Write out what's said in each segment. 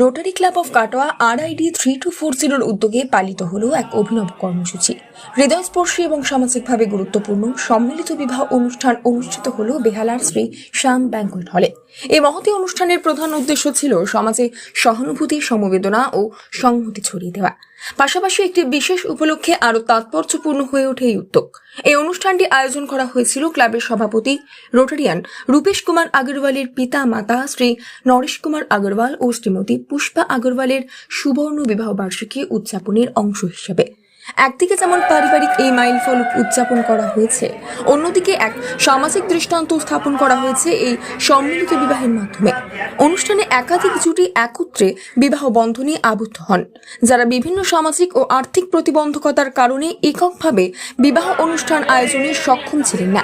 Rotary club of Katwa RID three two four জিরোর উদ্যোগে পালিত হল এক অভিনব কর্মসূচি। হৃদয়স্পর্শী এবং সামাজিকভাবে গুরুত্বপূর্ণ সম্মিলিত বিবাহ অনুষ্ঠান অনুষ্ঠিত হল বেহালার শ্রী শ্যাম ব্যাঙ্কুয়েট হলে। এই মহতি অনুষ্ঠানের প্রধান উদ্দেশ্য ছিল সমাজে সহানুভূতি, সমবেদনা ও সংহতি ছড়িয়ে দেওয়া। পাশাপাশি একটি বিশেষ উপলক্ষে আরও তাৎপর্যপূর্ণ হয়ে ওঠে এই উদ্যোগ। এই অনুষ্ঠানটি আয়োজন করা হয়েছিল ক্লাবের সভাপতি, রোটারিয়ান রূপেশ কুমার আগরওয়ালের পিতা মাতা শ্রী নরেশ কুমার আগরওয়াল ও শ্রীমতী পুষ্পা আগরওয়ালের সুবর্ণ বিবাহ বার্ষিকী উদযাপনের অংশ হিসেবে। একদিকে যেমন পারিবারিক এই মাইল ফলক উদযাপন করা হয়েছে, অন্যদিকে এক সামাজিক দৃষ্টান্ত স্থাপন করা হয়েছে এই সম্মিলিত বিবাহের মাধ্যমে। অনুষ্ঠানে একাধিক জুটি একত্রে বিবাহ বন্ধনে আবদ্ধ হন, যারা বিভিন্ন সামাজিক ও আর্থিক প্রতিবন্ধকতার কারণে এককভাবে বিবাহ অনুষ্ঠান আয়োজনে সক্ষম ছিলেন না।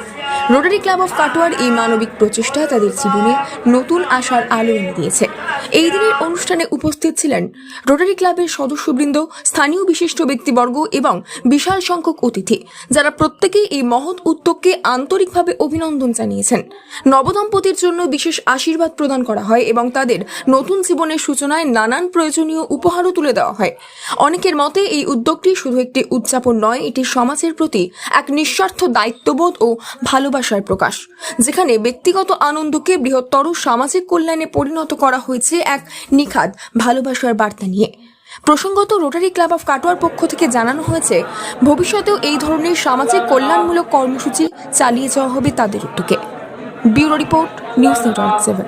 রোটারি ক্লাব অফ কাটোয়ার এই মানবিক প্রচেষ্টা তাদের জীবনে নতুন আশার আলো এনে দিয়েছে। এই দিনের অনুষ্ঠানে উপস্থিত ছিলেন রোটারি ক্লাবের সদস্যবৃন্দ, স্থানীয় বিশিষ্ট ব্যক্তিবর্গ এবং বিশাল সংখ্যক অতিথি, যারা প্রত্যেকেই এই মহৎ উদ্যোগকে আন্তরিকভাবে অভিনন্দন জানিয়েছেন। নবদম্পতির জন্য বিশেষ আশীর্বাদ প্রদান করা হয় এবং তাদের নতুন জীবনের সূচনায় নানান প্রয়োজনীয় উপহারও তুলে দেওয়া হয়। অনেকের মতে এই উদ্যোগটি শুধু একটি উদযাপন নয়, এটি সমাজের প্রতি এক নিঃস্বার্থ দায়িত্ববোধ ও ভালোবাসার প্রকাশ, যেখানে ব্যক্তিগত আনন্দকে বৃহত্তর সামাজিক কল্যাণে পরিণত করা হয়েছে এক নিখাদ ভালোবাসার বার্তা নিয়ে। প্রসঙ্গত রোটারি ক্লাব অফ কাটোয়ার পক্ষ থেকে জানানো হয়েছে, ভবিষ্যতেও এই ধরনের সামাজিক কল্যাণমূলক কর্মসূচি চালিয়ে যাওয়া হবে তাদের উদ্যোগে। Bureau report, news network seven.